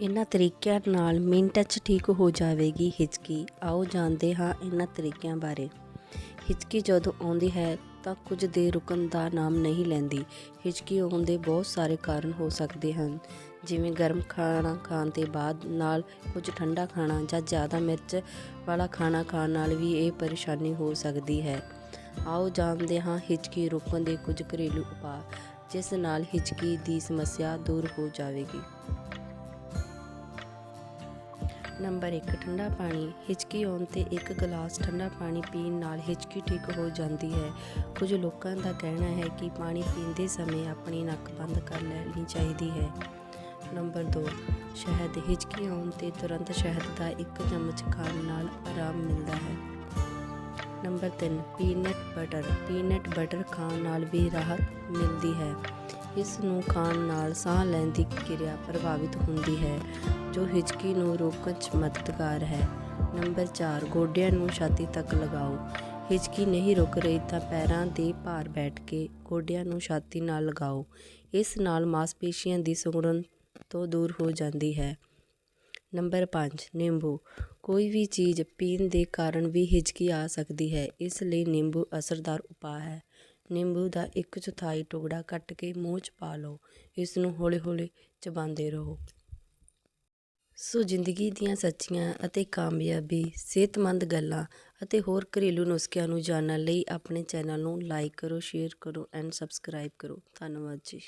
ਇਹਨਾਂ ਤਰੀਕਿਆਂ ਨਾਲ ਮਿੰਟਾਂ 'ਚ ਠੀਕ ਹੋ ਜਾਵੇਗੀ ਹਿਚਕੀ। ਆਓ ਜਾਣਦੇ ਹਾਂ ਇਹਨਾਂ ਤਰੀਕਿਆਂ ਬਾਰੇ। ਹਿਚਕੀ ਜਦੋਂ ਆਉਂਦੀ ਹੈ ਤਾਂ ਕੁਝ ਦੇਰ ਰੁਕਣ ਦਾ ਨਾਮ ਨਹੀਂ ਲੈਂਦੀ। ਹਿਚਕੀ ਆਉਣ ਦੇ ਬਹੁਤ ਸਾਰੇ ਕਾਰਨ ਹੋ ਸਕਦੇ ਹਨ। ਜਿਵੇਂ ਗਰਮ ਖਾਣਾ ਖਾਣ ਦੇ ਬਾਅਦ ਨਾਲ ਕੁਝ ਠੰਡਾ ਖਾਣਾ ਜਾਂ ਜ਼ਿਆਦਾ ਮਿਰਚ ਵਾਲਾ ਖਾਣਾ ਖਾਣ ਨਾਲ ਵੀ ਇਹ ਪਰੇਸ਼ਾਨੀ ਹੋ ਸਕਦੀ ਹੈ। ਆਓ ਜਾਣਦੇ ਹਾਂ ਹਿਚਕੀ ਰੋਕਣ ਦੇ ਕੁਝ ਘਰੇਲੂ ਉਪਾਅ, ਜਿਸ ਨਾਲ ਹਿਚਕੀ ਦੀ ਸਮੱਸਿਆ ਦੂਰ ਹੋ ਜਾਵੇਗੀ। ਨੰਬਰ 1 ਠੰਡਾ ਪਾਣੀ, ਹਿਚਕੀ ਆਉਣ ਤੇ ਇੱਕ ਗਲਾਸ ਠੰਡਾ ਪਾਣੀ ਪੀਣ ਨਾਲ ਹਿਚਕੀ ਠੀਕ ਹੋ ਜਾਂਦੀ ਹੈ। ਕੁਝ ਲੋਕਾਂ ਦਾ ਕਹਿਣਾ ਹੈ ਕਿ ਪਾਣੀ ਪੀਂਦੇ ਸਮੇਂ ਆਪਣੀ ਨੱਕ ਬੰਦ ਕਰ ਲੈਣੀ ਚਾਹੀਦੀ ਹੈ। ਨੰਬਰ 2 ਸ਼ਹਿਦ, ਹਿਚਕੀ ਆਉਣ ਤੇ ਤੁਰੰਤ ਸ਼ਹਿਦ ਦਾ ਇੱਕ ਚਮਚ ਖਾਣ ਨਾਲ ਆਰਾਮ ਮਿਲਦਾ ਹੈ। Number 3 peanut butter peanut butter ਖਾਣ ਨਾਲ ਵੀ ਰਾਹਤ ਮਿਲਦੀ ਹੈ। ਇਸ ਨੂੰ ਖਾਣ ਨਾਲ ਸਾਹ ਲੈਣ ਦੀ ਕਿਰਿਆ ਪ੍ਰਭਾਵਿਤ ਹੁੰਦੀ ਹੈ, ਜੋ ਹਿਚਕੀ ਨੂੰ ਰੋਕਣ 'ਚ ਮਦਦਗਾਰ ਹੈ। ਨੰਬਰ 4 ਗੋਡਿਆਂ ਨੂੰ ਛਾਤੀ ਤੱਕ ਲਗਾਓ। ਹਿਚਕੀ ਨਹੀਂ ਰੁਕ ਰਹੀ ਤਾਂ ਪੈਰਾਂ ਦੇ ਭਾਰ ਬੈਠ ਕੇ ਗੋਡਿਆਂ ਨੂੰ ਛਾਤੀ ਨਾਲ ਲਗਾਓ। ਇਸ ਨਾਲ ਮਾਸਪੇਸ਼ੀਆਂ ਦੀ ਸੁੰਗੜਨ ਤੋਂ ਦੂਰ ਹੋ ਜਾਂਦੀ ਹੈ। ਨੰਬਰ 5 ਨਿੰਬੂ। ਕੋਈ ਵੀ ਚੀਜ਼ ਪੀਣ ਦੇ ਕਾਰਨ ਵੀ ਹਿਚਕੀ ਆ ਸਕਦੀ ਹੈ। ਇਸ ਲਈ ਨਿੰਬੂ ਅਸਰਦਾਰ ਉਪਾਅ ਹੈ। ਨਿੰਬੂ ਦਾ ਇੱਕ ਚੌਥਾਈ ਟੁਕੜਾ ਕੱਟ ਕੇ ਮੂੰਹ 'ਚ ਪਾ ਲਓ। ਇਸ ਨੂੰ ਹੌਲੀ-ਹੌਲੀ ਚਬਾਉਂਦੇ ਰਹੋ। ਸੋ ਜ਼ਿੰਦਗੀ ਦੀਆਂ ਸੱਚੀਆਂ ਅਤੇ ਕਾਮਯਾਬੀ, ਸਿਹਤਮੰਦ ਗੱਲਾਂ ਅਤੇ ਹੋਰ ਘਰੇਲੂ ਨੁਸਖਿਆਂ ਨੂੰ ਜਾਣਨ ਲਈ ਆਪਣੇ ਚੈਨਲ ਨੂੰ ਲਾਈਕ ਕਰੋ, ਸ਼ੇਅਰ ਕਰੋ ਐਂਡ ਸਬਸਕ੍ਰਾਈਬ ਕਰੋ। ਧੰਨਵਾਦ ਜੀ।